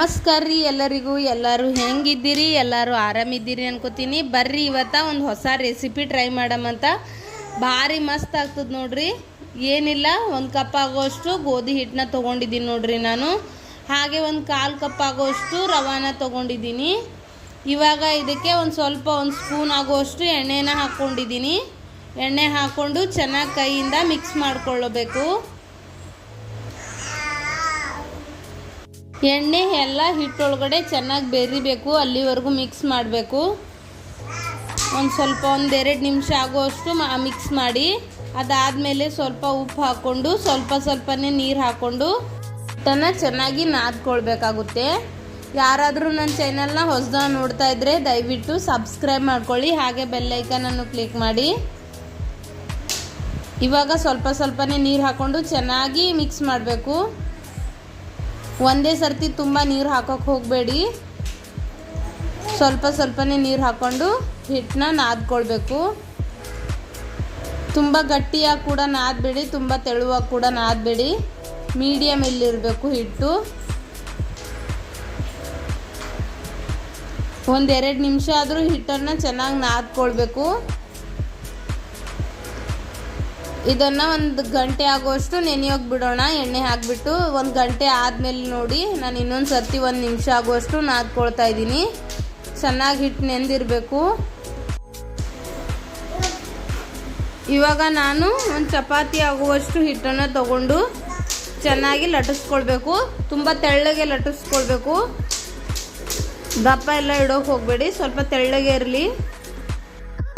ನಮಸ್ಕಾರ ರೀ ಎಲ್ಲರಿಗೂ. ಎಲ್ಲರೂ ಹೆಂಗಿದ್ದೀರಿ? ಎಲ್ಲರೂ ಆರಾಮಿದ್ದೀರಿ ಅನ್ಕೋತೀನಿ. ಬರ್ರಿ ಇವತ್ತ ಒಂದು ಹೊಸ ರೆಸಿಪಿ ಟ್ರೈ ಮಾಡಮಂತ ಭಾರಿ ಮಸ್ತ್ ಆಗ್ತದೆ ನೋಡ್ರಿ. ಏನಿಲ್ಲ, ಒಂದು ಕಪ್ ಆಗೋಷ್ಟು ಗೋಧಿ ಹಿಟ್ಟನ್ನ ತೊಗೊಂಡಿದ್ದೀನಿ ನೋಡ್ರಿ ನಾನು. ಹಾಗೆ ಒಂದು ಕಾಲು ಕಪ್ ಆಗೋಷ್ಟು ರವಾನ ತೊಗೊಂಡಿದ್ದೀನಿ. ಇವಾಗ ಇದಕ್ಕೆ ಒಂದು ಸ್ವಲ್ಪ ಒಂದು ಸ್ಪೂನ್ ಆಗೋಷ್ಟು ಎಣ್ಣೆನ ಹಾಕ್ಕೊಂಡಿದ್ದೀನಿ ಎಣ್ಣೆ ಹಾಕ್ಕೊಂಡು ಚೆನ್ನಾಗಿ ಕೈಯಿಂದ ಮಿಕ್ಸ್ ಮಾಡ್ಕೊಳ್ಳಬೇಕು. ಎಣ್ಣೆ ಎಲ್ಲ ಹಿಟ್ಟೊಳಗಡೆ ಚೆನ್ನಾಗಿ ಬೆರಿಬೇಕು ಅಲ್ಲಿವರೆಗೂ ಮಿಕ್ಸ್ ಮಾಡಬೇಕು. ಒಂದು ಸ್ವಲ್ಪ ಒಂದೆರಡು ನಿಮಿಷ ಆಗುವಷ್ಟು ಮಿಕ್ಸ್ ಮಾಡಿ, ಅದಾದಮೇಲೆ ಸ್ವಲ್ಪ ಉಪ್ಪು ಹಾಕ್ಕೊಂಡು ಸ್ವಲ್ಪ ಸ್ವಲ್ಪನೇ ನೀರು ಹಾಕ್ಕೊಂಡು ಹಿಟ್ಟನ್ನು ಚೆನ್ನಾಗಿ ನಾದ್ಕೊಳ್ಬೇಕಾಗುತ್ತೆ. ಯಾರಾದರೂ ನನ್ನ ಚಾನಲ್ನ ಹೊಸದ ನೋಡ್ತಾ ಇದ್ರೆ ದಯವಿಟ್ಟು ಸಬ್ಸ್ಕ್ರೈಬ್ ಮಾಡ್ಕೊಳ್ಳಿ, ಹಾಗೆ ಬೆಲ್ಲೈಕನನ್ನು ಕ್ಲಿಕ್ ಮಾಡಿ. ಇವಾಗ ಸ್ವಲ್ಪ ಸ್ವಲ್ಪನೇ ನೀರು ಹಾಕ್ಕೊಂಡು ಚೆನ್ನಾಗಿ ಮಿಕ್ಸ್ ಮಾಡಬೇಕು. ಒಂದೇ ಸರ್ತಿ ತುಂಬ ನೀರು ಹಾಕೋಕೆ ಹೋಗಬೇಡಿ. ಸ್ವಲ್ಪ ಸ್ವಲ್ಪನೇ ನೀರು ಹಾಕ್ಕೊಂಡು ಹಿಟ್ಟನ್ನ ನಾದ್ಕೊಳ್ಬೇಕು. ತುಂಬ ಗಟ್ಟಿಯಾಗಿ ಕೂಡ ನಾದಬೇಡಿ, ತುಂಬ ತೆಳುವಾಗಿ ಕೂಡ ನಾದಬೇಡಿ. ಮೀಡಿಯಮ್ ಇಲ್ಲಿರಬೇಕು ಹಿಟ್ಟು. ಒಂದೆರಡು ನಿಮಿಷ ಆದರೂ ಹಿಟ್ಟನ್ನು ಚೆನ್ನಾಗಿ ನಾದ್ಕೊಳ್ಬೇಕು. ಇದನ್ನು ಒಂದು ಗಂಟೆ ಆಗುವಷ್ಟು ನೆನೆಯೋಗಿ ಬಿಡೋಣ. ಎಣ್ಣೆ ಹಾಕಿಬಿಟ್ಟು ಒಂದು ಗಂಟೆ ಆದಮೇಲೆ ನೋಡಿ, ನಾನು ಇನ್ನೊಂದು ಸರ್ತಿ ಒಂದು ನಿಮಿಷ ಆಗುವಷ್ಟು ನಾದ್ಕೊಳ್ತಾ ಇದ್ದೀನಿ. ಚೆನ್ನಾಗಿ ಹಿಟ್ಟು ನೆಂದಿರಬೇಕು ಇವಾಗ ನಾನು ಒಂದು ಚಪಾತಿ ಆಗುವಷ್ಟು ಹಿಟ್ಟನ್ನು ತಗೊಂಡು ಚೆನ್ನಾಗಿ ಲಟ್ಟಿಸ್ಕೊಳ್ಬೇಕು. ತುಂಬ ತೆಳ್ಳಗೆ ಲಟ್ಟಿಸ್ಕೊಳ್ಬೇಕು. ದಪ್ಪ ಎಲ್ಲ ಇಡೋಕೆ ಹೋಗಬೇಡಿ. ಸ್ವಲ್ಪ ತೆಳ್ಳಗೆ ಇರಲಿ.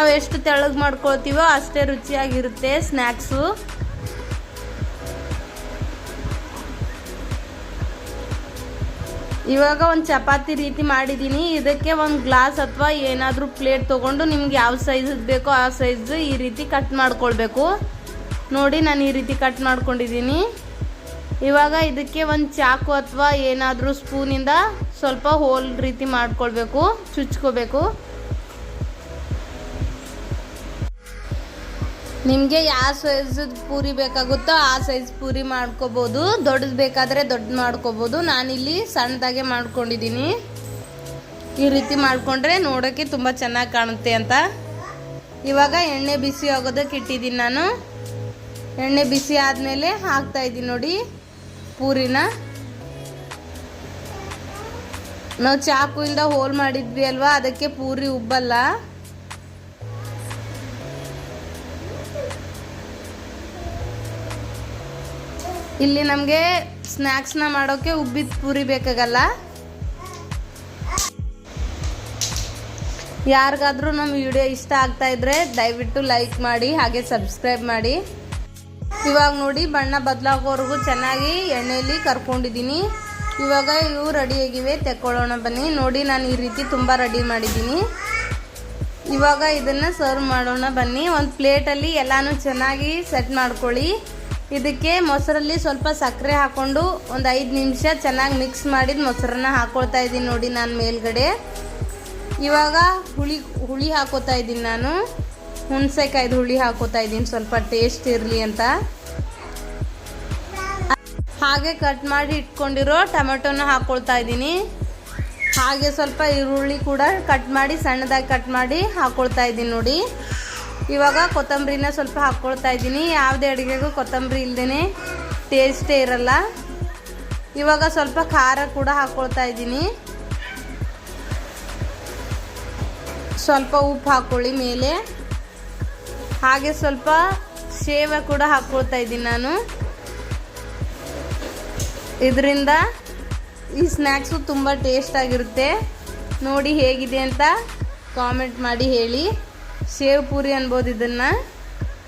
ನಾವು ಎಷ್ಟು ತೆಳ್ಳಗೆ ಮಾಡ್ಕೊಳ್ತೀವೋ ಅಷ್ಟೇ ರುಚಿಯಾಗಿರುತ್ತೆ ಸ್ನ್ಯಾಕ್ಸು. ಇವಾಗ ಒಂದು ಚಪಾತಿ ರೀತಿ ಮಾಡಿದ್ದೀನಿ ಇದಕ್ಕೆ ಒಂದು ಗ್ಲಾಸ್ ಅಥವಾ ಏನಾದರೂ ಪ್ಲೇಟ್ ತೊಗೊಂಡು ನಿಮ್ಗೆ ಯಾವ ಸೈಜ್ ಬೇಕೋ ಆ ಸೈಜ್ ಈ ರೀತಿ ಕಟ್ ಮಾಡ್ಕೊಳ್ಬೇಕು. ನೋಡಿ ನಾನು ಈ ರೀತಿ ಕಟ್ ಮಾಡ್ಕೊಂಡಿದ್ದೀನಿ ಇವಾಗ ಇದಕ್ಕೆ ಒಂದು ಚಾಕು ಅಥವಾ ಏನಾದರೂ ಸ್ಪೂನಿಂದ ಸ್ವಲ್ಪ ಹೋಲ್ ರೀತಿ ಮಾಡ್ಕೊಳ್ಬೇಕು, ಚುಚ್ಕೋಬೇಕು. ನಿಮಗೆ ಯಾವ ಸೈಜ್ ಪೂರಿ ಬೇಕಾಗುತ್ತೋ ಆ ಸೈಜ್ ಪೂರಿ ಮಾಡ್ಕೋಬೋದು. ದೊಡ್ಡದು ಬೇಕಾದರೆ ದೊಡ್ಡ ಮಾಡ್ಕೋಬೋದು. ನಾನಿಲ್ಲಿ ಸಣ್ಣದಾಗೆ ಮಾಡ್ಕೊಂಡಿದ್ದೀನಿ ಈ ರೀತಿ ಮಾಡಿಕೊಂಡ್ರೆ ನೋಡೋಕ್ಕೆ ತುಂಬ ಚೆನ್ನಾಗಿ ಕಾಣುತ್ತೆ ಅಂತ. ಇವಾಗ ಎಣ್ಣೆ ಬಿಸಿ ಆಗೋದಕ್ಕೆ ಇಟ್ಟಿದ್ದೀನಿ ನಾನು. ಎಣ್ಣೆ ಬಿಸಿ ಆದಮೇಲೆ ಹಾಕ್ತಾಯಿದ್ದೀನಿ ನೋಡಿ ಪೂರಿನ. ನಾವು ಚಾಕುಯಿಂದ ಹೋಲ್ ಮಾಡಿದ್ವಿ ಅಲ್ವಾ? ಅದಕ್ಕೆ ಪೂರಿ ಉಬ್ಬಲ್ಲ. ಇಲ್ಲಿ ನಮಗೆ ಸ್ನ್ಯಾಕ್ಸ್ನ ಮಾಡೋಕ್ಕೆ ಉಬ್ಬಿದ ಪೂರಿ ಬೇಕಾಗಲ್ಲ? ಯಾರಿಗಾದರೂ ನಮ್ಮ ವಿಡಿಯೋ ಇಷ್ಟ ಆಗ್ತಾ ಇದ್ರೆ ದಯವಿಟ್ಟು ಲೈಕ್ ಮಾಡಿ, ಹಾಗೆ ಸಬ್ಸ್ಕ್ರೈಬ್ ಮಾಡಿ. ಇವಾಗ ನೋಡಿ, ಬಣ್ಣ ಬದಲಾಗೋವರೆಗೂ ಚೆನ್ನಾಗಿ ಎಣ್ಣೆಯಲ್ಲಿ ಕರ್ಕೊಂಡಿದ್ದೀನಿ. ಇವಾಗ ಇವು ರೆಡಿಯಾಗಿವೆ ತೆಕ್ಕೊಳ್ಳೋಣ ಬನ್ನಿ. ನೋಡಿ, ನಾನು ಈ ರೀತಿ ತುಂಬ ರೆಡಿ ಮಾಡಿದ್ದೀನಿ. ಇವಾಗ ಇದನ್ನು ಸರ್ವ್ ಮಾಡೋಣ ಬನ್ನಿ. ಒಂದು ಪ್ಲೇಟಲ್ಲಿ ಎಲ್ಲನೂ ಚೆನ್ನಾಗಿ ಸೆಟ್ ಮಾಡ್ಕೊಳ್ಳಿ. ಇದಕ್ಕೆ ಮೊಸರಲ್ಲಿ ಸ್ವಲ್ಪ ಸಕ್ಕರೆ ಹಾಕ್ಕೊಂಡು ಒಂದು ಐದು ನಿಮಿಷ ಚೆನ್ನಾಗಿ ಮಿಕ್ಸ್ ಮಾಡಿದ ಮೊಸರನ್ನ ಹಾಕ್ಕೊಳ್ತಾ ಇದ್ದೀನಿ ನೋಡಿ ನಾನು ಮೇಲ್ಗಡೆ. ಇವಾಗ ಹುಳಿ ಹುಳಿ ಹಾಕೋತಾ ಇದ್ದೀನಿ ನಾನು. ಹುಣಸೆಕಾಯ್ದು ಹುಳಿ ಹಾಕೋತಾ ಇದ್ದೀನಿ. ಸ್ವಲ್ಪ ಟೇಸ್ಟ್ ಇರಲಿ ಅಂತ. ಹಾಗೆ ಕಟ್ ಮಾಡಿ ಇಟ್ಕೊಂಡಿರೋ ಟೊಮೆಟೊನ ಹಾಕ್ಕೊಳ್ತಾ ಇದ್ದೀನಿ. ಹಾಗೆ ಸ್ವಲ್ಪ ಈರುಳ್ಳಿ ಕೂಡ ಕಟ್ ಮಾಡಿ, ಸಣ್ಣದಾಗಿ ಕಟ್ ಮಾಡಿ ಹಾಕ್ಕೊಳ್ತಾ ಇದ್ದೀನಿ ನೋಡಿ. ಇವಾಗ ಕೊತ್ತಂಬರಿನ ಸ್ವಲ್ಪ ಹಾಕ್ಕೊಳ್ತಾ ಇದ್ದೀನಿ. ಯಾವುದೇ ಅಡುಗೆಗೂ ಕೊತ್ತಂಬರಿ ಇಲ್ಲದೇ ಟೇಸ್ಟೇ ಇರಲ್ಲ. ಇವಾಗ ಸ್ವಲ್ಪ ಖಾರ ಕೂಡ ಹಾಕ್ಕೊಳ್ತಾ ಇದ್ದೀನಿ. ಸ್ವಲ್ಪ ಉಪ್ಪು ಹಾಕ್ಕೊಳ್ಳಿ ಮೇಲೆ. ಹಾಗೆ ಸ್ವಲ್ಪ ಶೇವ ಕೂಡ ಹಾಕ್ಕೊಳ್ತಾ ಇದ್ದೀನಿ ನಾನು. ಇದರಿಂದ ಈ ಸ್ನ್ಯಾಕ್ಸು ತುಂಬ ಟೇಸ್ಟ್ ಆಗಿರುತ್ತೆ. ನೋಡಿ ಹೇಗಿದೆ ಅಂತ ಕಾಮೆಂಟ್ ಮಾಡಿ ಹೇಳಿ. ಶೇವ್ ಪೂರಿ ಅನ್ಬೋದು ಇದನ್ನು.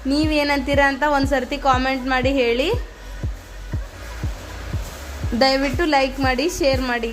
ನೀವೇನಂತೀರ ಅಂತ ಒಂದು ಸರ್ತಿ ಕಾಮೆಂಟ್ ಮಾಡಿ ಹೇಳಿ. ದಯವಿಟ್ಟು ಲೈಕ್ ಮಾಡಿ ಶೇರ್ ಮಾಡಿ.